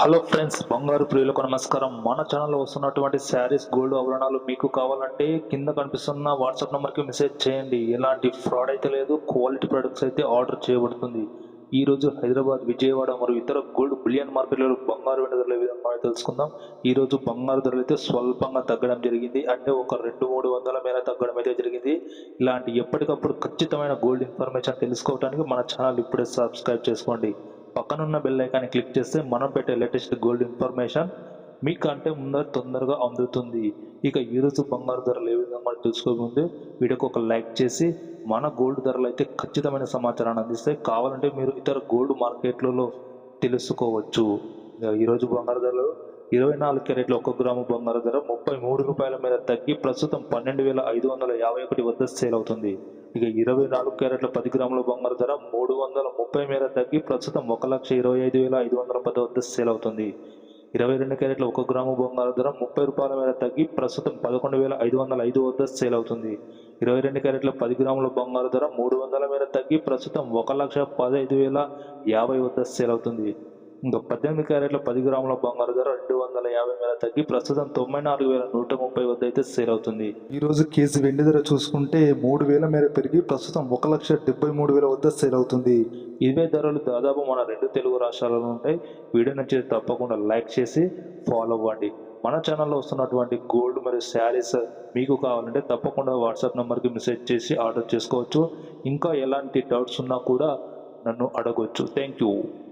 Hello friends బంగారు ప్రియులకు నమస్కారం. మన ఛానల్లో వస్తున్నటువంటి శారీస్ గోల్డ్ ఆభరణాలు మీకు కావాలంటే కింద కనిపిస్తున్న వాట్సాప్ నెంబర్కి మెసేజ్ చేయండి. ఎలాంటి ఫ్రాడ్ అయితే లేదు క్వాలిటీ ప్రొడక్ట్స్ అయితే ఆర్డర్ చేయబడుతుంది. ఈ రోజు హైదరాబాద్ విజయవాడ మరియు ఇతర గోల్డ్ బిలియన్ మార్కెట్లలో బంగారు వెండి ధరల విధంగా తెలుసుకుందాం. ఈ రోజు బంగారు ధరలు అయితే స్వల్పంగా తగ్గడం జరిగింది. అంటే ఒక రెండు మూడు వందల మేర తగ్గడం అయితే జరిగింది. ఇలాంటి ఎప్పటికప్పుడు ఖచ్చితమైన గోల్డ్ ఇన్ఫర్మేషన్ తెలుసుకోవడానికి మన ఛానల్ ఇప్పుడే సబ్స్క్రైబ్ చేసుకోండి. పక్కనున్న బెల్ ఐకాన్ని క్లిక్ చేస్తే మనం పెట్టే లేటెస్ట్ గోల్డ్ ఇన్ఫర్మేషన్ మీకంటే ముందర తొందరగా అందుతుంది. ఇక ఈరోజు బంగారు ధరలు ఏ విధంగా తెలుసుకోకముందు వీడియోకి ఒక లైక్ చేసి మన గోల్డ్ ధరలు అయితే ఖచ్చితమైన సమాచారాన్ని అందిస్తే కావాలంటే మీరు ఇతర గోల్డ్ మార్కెట్లలో తెలుసుకోవచ్చు. ఇక ఈరోజు బంగారు ధరలు ఇరవై నాలుగు క్యారెట్ల ఒక గ్రాము బంగారు ధర ముప్పై మూడు రూపాయల మీద తగ్గి ప్రస్తుతం పన్నెండు వేల ఐదు వందల యాభై ఒకటి వద్ద సేల్ అవుతుంది. ఇక ఇరవై నాలుగు క్యారెట్ల పది గ్రాముల బంగారు ధర మూడు వందల ముప్పై మేర తగ్గి ప్రస్తుతం ఒక లక్ష ఇరవై ఐదు వేల ఐదు వందల పది వద్ద సేల్ అవుతుంది. ఇరవై రెండు క్యారెట్ల ఒక గ్రాము బంగారు ధర ముప్పై రూపాయల మేర తగ్గి ప్రస్తుతం పదకొండు వేల ఐదు వందల ఐదు వద్ద సేల్ అవుతుంది. ఇరవై రెండు క్యారెట్ల పది గ్రాముల బంగారు ధర మూడు వందల మీద తగ్గి ప్రస్తుతం ఒక లక్ష పదహైదు వేల యాభై వద్ద సేల్ అవుతుంది. ఇంకా పద్దెనిమిది క్యారెట్ల పది గ్రాముల బంగారు ధర రెండు వందల యాభై వేల తగ్గి ప్రస్తుతం తొంభై నాలుగు వేల నూట ముప్పై వద్ద అయితే సేల్ అవుతుంది. ఈ రోజు కేజీ వెండి ధర చూసుకుంటే మూడు వేల మేర పెరిగి ప్రస్తుతం ఒక లక్ష డెబ్బై మూడు వేల వద్ద సేల్ అవుతుంది. ఇవే ధరలు దాదాపు మన రెండు తెలుగు రాష్ట్రాలలో ఉంటాయి. వీడియో నచ్చితే తప్పకుండా లైక్ చేసి ఫాలో అవ్వండి. మన ఛానల్లో వస్తున్నటువంటి గోల్డ్ మరియు శారీస్ మీకు కావాలంటే తప్పకుండా వాట్సాప్ నెంబర్కి మెసేజ్ చేసి ఆర్డర్ చేసుకోవచ్చు. ఇంకా ఎలాంటి డౌట్స్ ఉన్నా కూడా నన్ను అడగవచ్చు థ్యాంక్ యూ.